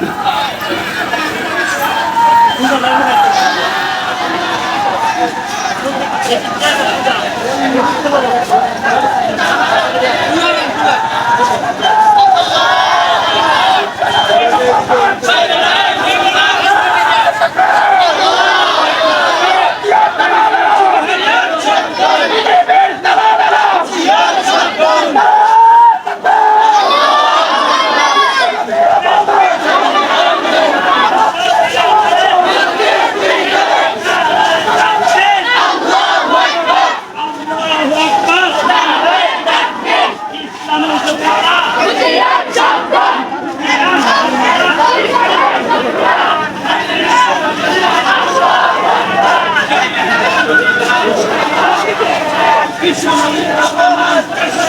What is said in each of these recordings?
Thank you. মুসলমানের action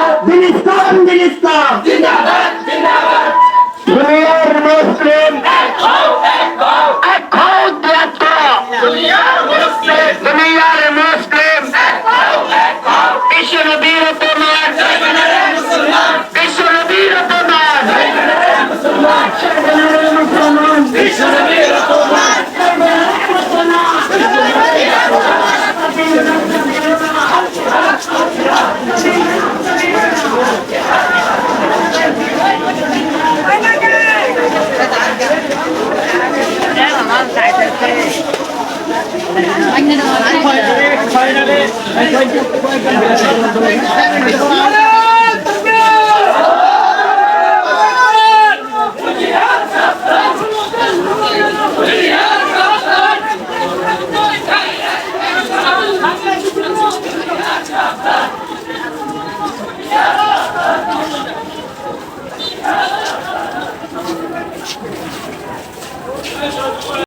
মুসলিম ফাইনালে